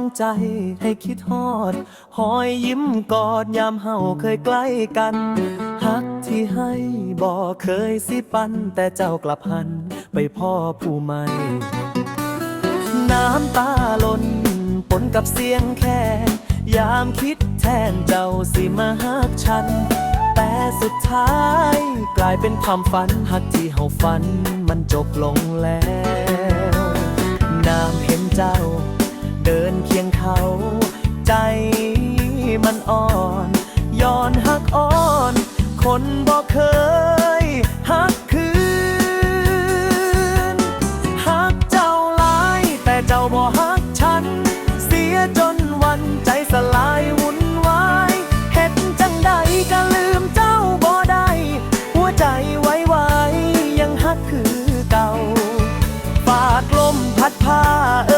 องใจให้คิดฮอด หอยยิ้มกอดยามเฮาเคยใกล้กันฮักที่ให้บ่เคยสิปัน แต่เจ้ากลับหันไปพ่อผู้ใหม่น้ำตาล้นปนกับเสียงแค่ยามคิดแทนเจ้าสิมาฮักฉัน แต่สุดท้ายกลายเป็นความฝันหักที่เฮาฝันมันจบลงแล้ว น้ำเห็นเจ้า เดินเคียงเขา ใจมันอ่อนย้อนหักอ่อน คนบอกเคยหักคืนหักเจ้าหลายแต่เจ้าบ่หักฉัน เสียจนวันใจสลายวุ่นวายเฮ็ดจังใดก็ลืมเจ้าบ่ได้หัวใจไว้ไว้ยังหักคือเก่าฝากลมพัดพาเอ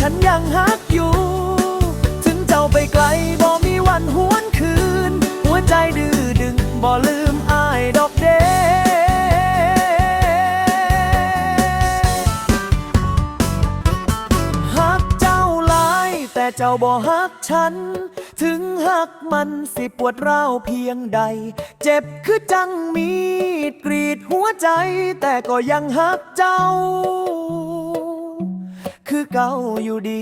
ฉันยังหักอยู่ ถึงเจ้าไปไกลบ่มีวันหวนคืน หัวใจดื้อดึงบ่ลืมอายดอกเด้หักเจ้าหลายแต่เจ้าบ่หักฉัน ถึงหักมันสิปวดร้าวเพียงใด เจ็บคือจังมีดกรีดหัวใจ แต่ก็ยังหักเจ้า คือเก่าอยู่ดี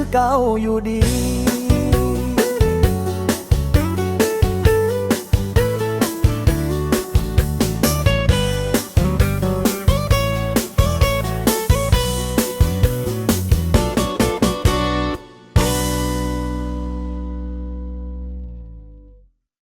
คือเก่าอยู่ดี